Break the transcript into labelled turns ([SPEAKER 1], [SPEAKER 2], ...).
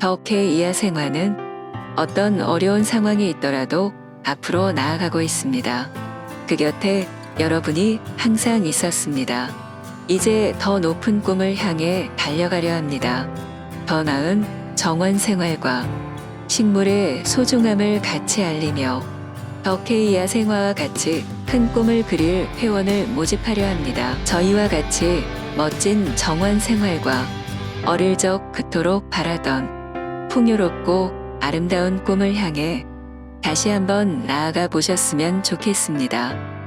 [SPEAKER 1] 덕혜 이하 생활은 어떤 어려운 상황이 있더라도 앞으로 나아가고 있습니다. 그 곁에 여러분이 항상 있었습니다. 이제 더 높은 꿈을 향해 달려가려 합니다. 더 나은 정원 생활과 식물의 소중함을 같이 알리며 덕혜이야 생화와 같이 큰 꿈을 그릴 회원을 모집하려 합니다. 저희와 같이 멋진 정원 생활과 어릴 적 그토록 바라던 풍요롭고 아름다운 꿈을 향해 다시 한번 나아가 보셨으면 좋겠습니다.